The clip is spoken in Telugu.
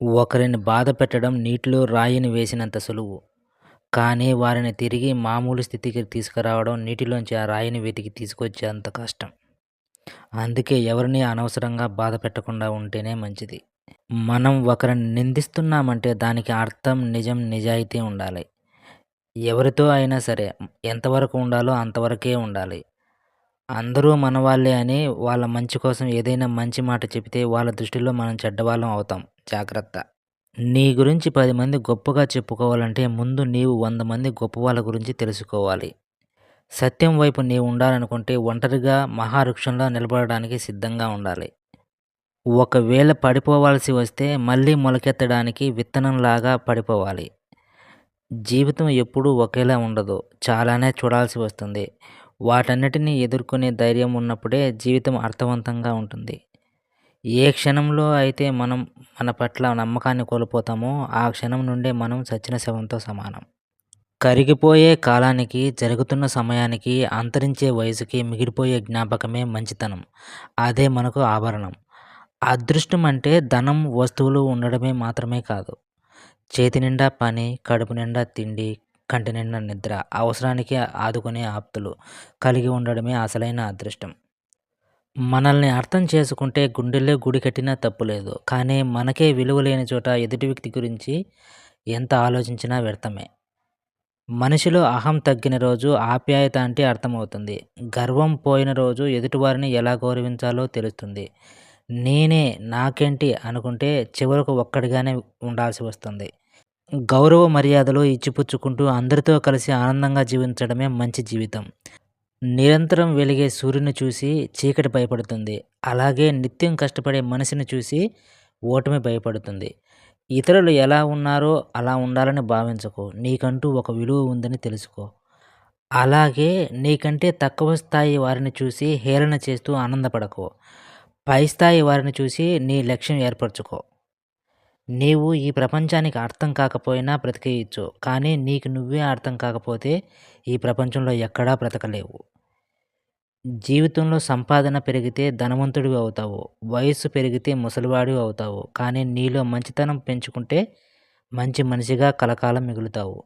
ఒకరిని బాధ పెట్టడం నీటిలో రాయిని వేసినంత సులువు. కానీ వారిని తిరిగి మామూలు స్థితికి తీసుకురావడం నీటిలోంచి ఆ రాయిని వెతికి తీసుకొచ్చేంత కష్టం. అందుకే ఎవరిని అనవసరంగా బాధపెట్టకుండా ఉంటేనే మంచిది. మనం ఒకరిని నిందిస్తున్నామంటే దానికి అర్థం, నిజం, నిజాయితీ ఉండాలి. ఎవరితో అయినా సరే ఎంతవరకు ఉండాలో అంతవరకే ఉండాలి. అందరూ మనవాళ్ళే అని వాళ్ళ మంచి కోసం ఏదైనా మంచి మాట చెబితే వాళ్ళ దృష్టిలో మనం చెడ్డవాళ్ళం అవుతాం జాగ్రత్త. నీ గురించి పదిమంది గొప్పగా చెప్పుకోవాలంటే ముందు నీవు వంద మంది గొప్పవాళ్ళ గురించి తెలుసుకోవాలి. సత్యం వైపు నీవు ఉండాలనుకుంటే ఒంటరిగా మహావృక్షంలో నిలబడడానికి సిద్ధంగా ఉండాలి. ఒకవేళ పడిపోవాల్సి వస్తే మళ్ళీ మొలకెత్తడానికి విత్తనంలాగా పడిపోవాలి. జీవితం ఎప్పుడూ ఒకేలా ఉండదు. చాలానే చూడాల్సి వస్తుంది. వాటన్నిటిని ఎదుర్కొనే ధైర్యం ఉన్నప్పుడే జీవితం అర్థవంతంగా ఉంటుంది. ఏ క్షణంలో అయితే మనం మన పట్ల నమ్మకాన్ని కోల్పోతామో ఆ క్షణం నుండే మనం చచ్చిన శవంతో సమానం. కరిగిపోయే కాలానికి, జరుగుతున్న సమయానికి, అంతరించే వయసుకి మిగిలిపోయే జ్ఞాపకమే మంచితనం. అదే మనకు ఆభరణం. అదృష్టం అంటే ధనం, వస్తువులు ఉండడమే మాత్రమే కాదు. చేతినిండా పని, కడుపునిండా తిండి, కంటినిండా నిద్ర, అవసరానికి ఆదుకునే ఆప్తులు కలిగి ఉండడమే అసలైన అదృష్టం. మనల్ని అర్థం చేసుకుంటే గుండెల్లో గుడి కట్టినా తప్పులేదు. కానీ మనకే విలువ లేని చోట ఎదుటి వ్యక్తి గురించి ఎంత ఆలోచించినా వ్యర్థమే. మనిషిలో అహం తగ్గిన రోజు ఆప్యాయత అంటే అర్థమవుతుంది. గర్వం పోయిన రోజు ఎదుటివారిని ఎలా గౌరవించాలో తెలుస్తుంది. నేనే, నాకేంటి అనుకుంటే చివరకు ఒక్కడిగానే ఉండాల్సి వస్తుంది. గౌరవ మర్యాదలు ఇచ్చిపుచ్చుకుంటూ అందరితో కలిసి ఆనందంగా జీవించడమే మంచి జీవితం. నిరంతరం వెలిగే సూర్యుని చూసి చీకటి భయపడుతుంది. అలాగే నిత్యం కష్టపడే మనిషిని చూసి ఓటమి భయపడుతుంది. ఇతరులు ఎలా ఉన్నారో అలా ఉండాలని భావించకు. నీకంటూ ఒక విలువ ఉందని తెలుసుకో. అలాగే నీకంటే తక్కువ స్థాయి వారిని చూసి హేళన చేస్తూ ఆనందపడకు. పై స్థాయి వారిని చూసి నీ లక్ష్యం ఏర్పరచుకో. నీవు ఈ ప్రపంచానికి అర్థం కాకపోయినా బ్రతికేయచ్చు కానీ నీకు నువ్వే అర్థం కాకపోతే ఈ ప్రపంచంలో ఎక్కడా బ్రతకలేవు. జీవితంలో సంపాదన పెరిగితే ధనవంతుడివి అవుతావు. వయస్సు పెరిగితే ముసలివాడివి అవుతావు. కానీ నీలో మంచితనం పెంచుకుంటే మంచి మనిషిగా కలకాలం మిగులుతావు.